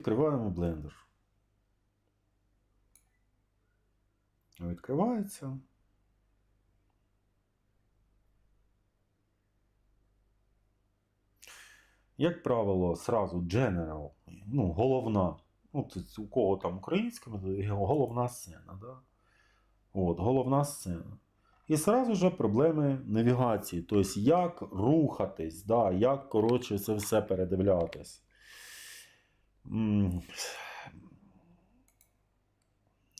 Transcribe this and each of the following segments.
Відкриваємо блендер. Відкривається. Як правило, сразу General, ну, головна. Ну, це у кого там українськими, головна сцена. Да? От, головна сцена. І сразу же проблеми навігації. Тобто, як рухатись, да, як коротше це все передивлятись.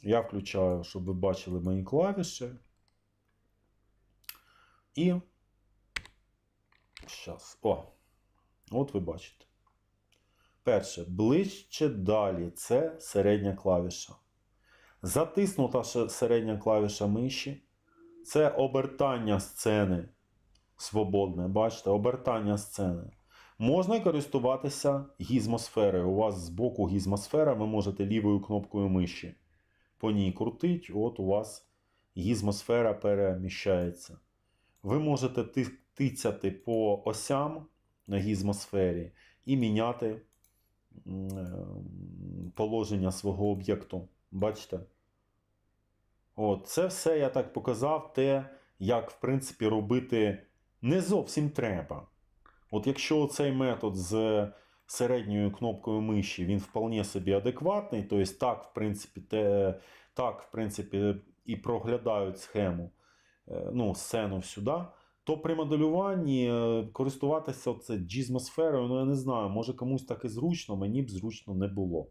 Я включаю, щоб ви бачили мої клавіші. І. Щас. О! От ви бачите. Перше, ближче далі це середня клавіша. Затиснута середня клавіша миші. Це обертання сцени свободне. Бачите, обертання сцени. Можна користуватися гізмосферою. У вас збоку гізмосфера, ви можете лівою кнопкою миші по ній крутить, от у вас гізмосфера переміщається. Ви можете тицяти по осям на гізмосфері і міняти е, положення свого об'єкту. Бачите? От, це все я так показав, те, як, в принципі, робити не зовсім треба. От якщо цей метод з середньою кнопкою миші, він вполне собі адекватний, тобто так, в принципі, те, так, в принципі, і проглядають схему, е, ну, сцену сюди, то при моделюванні е, користуватися це джізмосферою, ну я не знаю, може комусь так і зручно, мені б зручно не було.